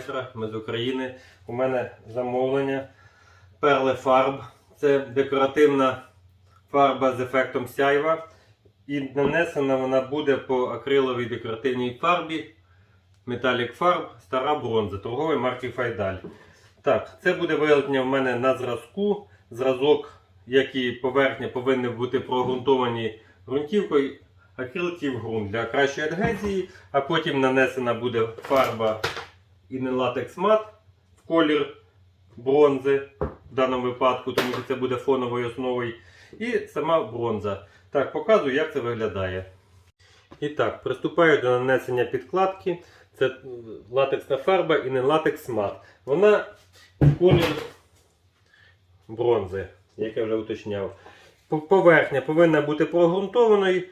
вечора. Ми з України. У мене замовлення Перли Фарб. Це декоративна фарба з ефектом сяйва. І нанесена вона буде по акриловій декоративній фарбі Metallic Farb стара бронза торгової марки Файдаль. Так, це буде виготовлення в мене на зразку. Зразок, як і поверхня, повинні бути прогрунтовані ґрунтівкою акрилків ґрунт для кращої адгезії, а потім нанесена буде фарба інелатекс мат в колір бронзи в даному випадку, тому що це буде фоновою основою. І сама бронза. Так, показую, як це виглядає. І так, приступаю до нанесення підкладки. Це латексна фарба і не латекс мат. Вона колір бронзи, як я вже уточняв. Поверхня повинна бути прогрунтованою.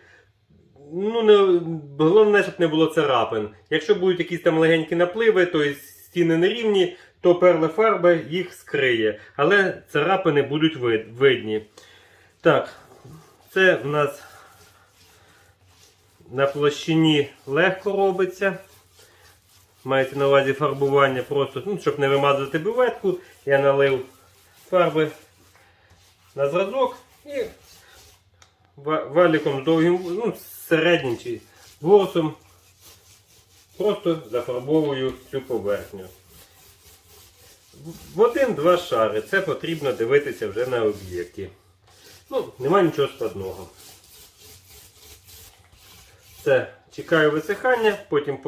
Ну, не, головне, щоб не було царапин. Якщо будуть якісь там легенькі напливи, то стіни нерівні, то перла фарба їх скриє. Але царапини будуть вид- видні. Так, це в нас на площині легко робиться. Мається на увазі фарбування, просто, ну, щоб не вимазати бюветку, я налив фарби на зразок і валіком довгим, ну, середнім чи ворсом просто зафарбовую цю поверхню. В один-два шари. Це потрібно дивитися вже на об'єкті. Ну, нема нічого складного. Це чекаю висихання, потім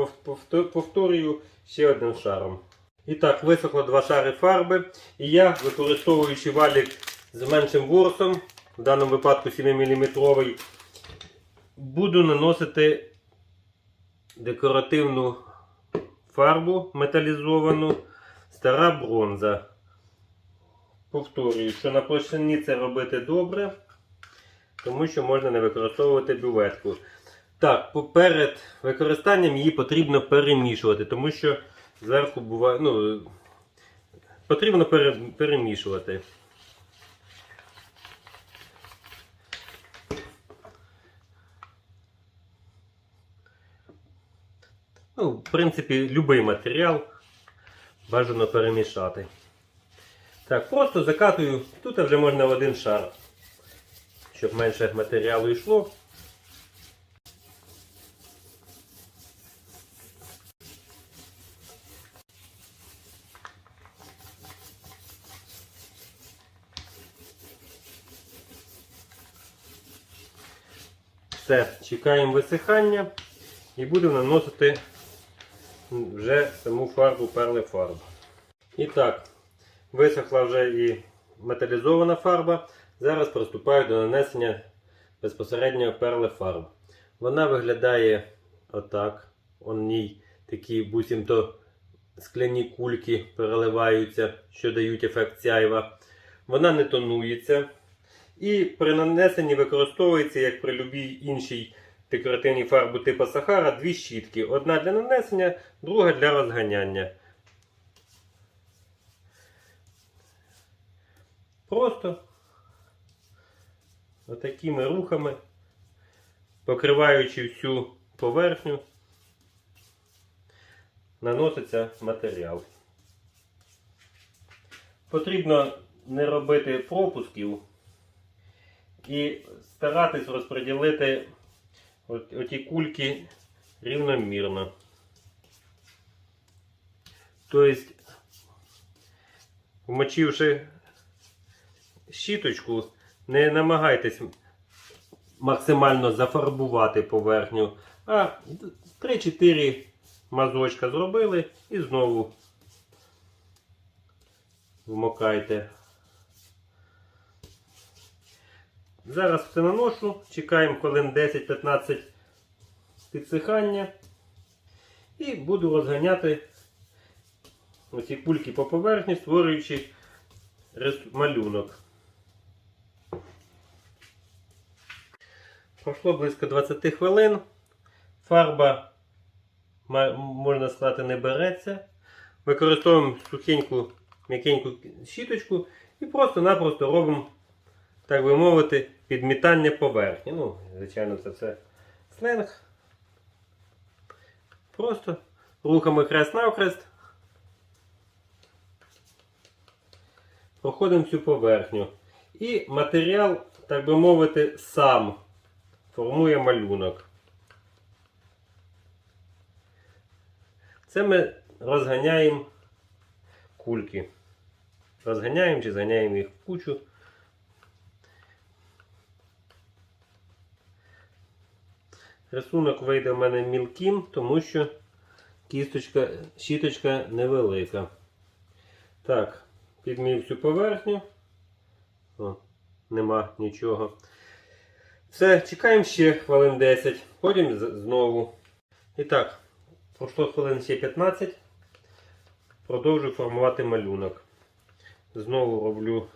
повторюю ще одним шаром. І так, висохло два шари фарби. І я, використовуючи валік з меншим ворсом, в даному випадку 7-мм, буду наносити декоративну фарбу металізовану стара бронза. Повторюю, що на площині це робити добре, тому що можна не використовувати бюветку. Так, перед використанням її потрібно перемішувати, тому що зверху буває. Ну, потрібно перемішувати. Ну, в принципі, будь-який матеріал бажано перемішати. Так, просто закатую, тут вже можна в один шар, щоб менше матеріалу йшло. Все, чекаємо висихання і будемо наносити вже саму фарбу перли фарб. І так, висохла вже і металізована фарба. Зараз приступаю до нанесення безпосередньо перли фарб. Вона виглядає отак. У ній такі буцімто скляні кульки переливаються, що дають ефект сяйва. Вона не тонується. І при нанесенні використовується, як при любій іншій декоративній фарбі типу Сахара, дві щітки. Одна для нанесення, друга для розганяння. Просто отакими рухами, покриваючи всю поверхню, наноситься матеріал. Потрібно не робити пропусків і старатись розподілити оті кульки рівномірно. Тобто, вмочивши щіточку, не намагайтесь максимально зафарбувати поверхню, а 3-4 мазочка зробили і знову вмокайте. Зараз все наношу, чекаємо хвилин 10-15 підсихання і буду розганяти оці кульки по поверхні, створюючи малюнок. Пройшло близько 20 хвилин. Фарба, можна сказати, не береться. Використовуємо сухеньку, м'якеньку щіточку і просто-напросто робимо, так би мовити, підмітання поверхні. Ну, Звичайно, це все сленг. Просто рухами хрест-навхрест. Проходимо цю поверхню. І матеріал, так би мовити, сам формує малюнок. Це ми розганяємо кульки. Розганяємо чи зганяємо їх в кучу. Рисунок вийде в мене мілким, тому що кісточка, щіточка невелика. Так, підмів всю поверхню. О, нема нічого. Все, чекаємо ще хвилин 10, потім знову. І так, пройшло хвилин ще 15. Продовжую формувати малюнок. Знову роблю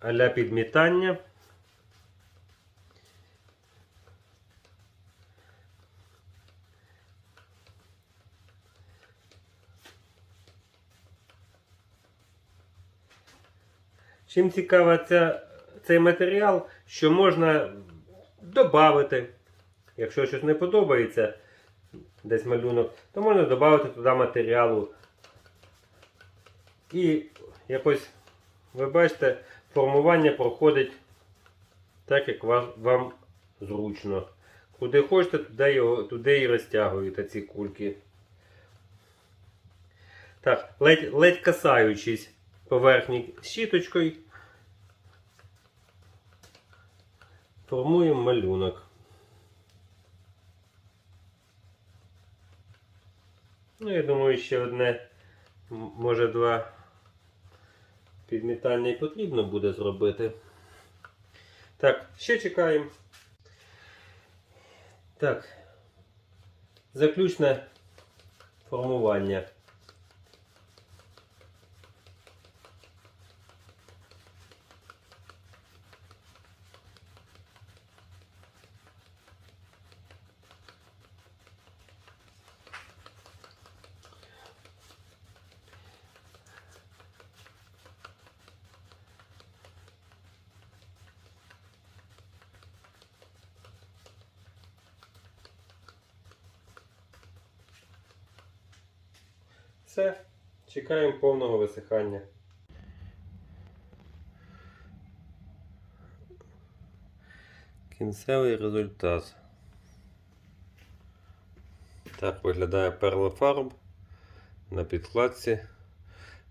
аля підмітання. Чим цікава ця, цей матеріал, що можна додати, якщо щось не подобається, десь малюнок, то можна додати туди матеріалу. І якось, ви бачите, формування проходить так, як вам зручно. Куди хочете, туди, його, туди і розтягуєте ці кульки. Так, ледь, ледь касаючись поверхні щіточкою, формуємо малюнок. Ну, я думаю, ще одне, може два підмітання і потрібно буде зробити. Так, ще чекаємо. Так. Заключне формування. Все, чекаємо повного висихання. Кінцевий результат. Так виглядає перлофарб на підкладці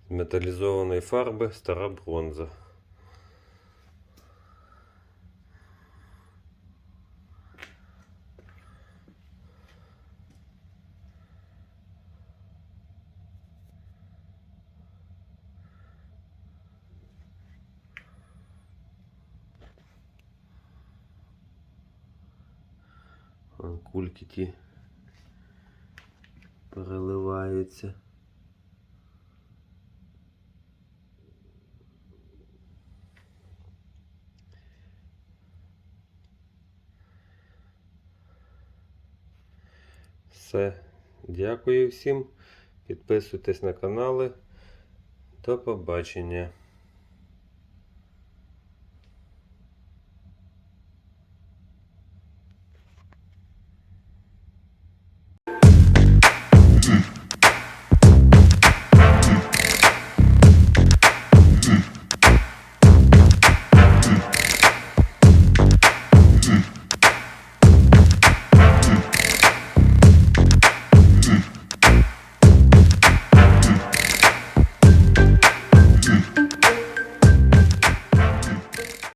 з металізованої фарби стара бронза. Кульки ті переливаються. Все. Дякую всім. Підписуйтесь на канали. До побачення.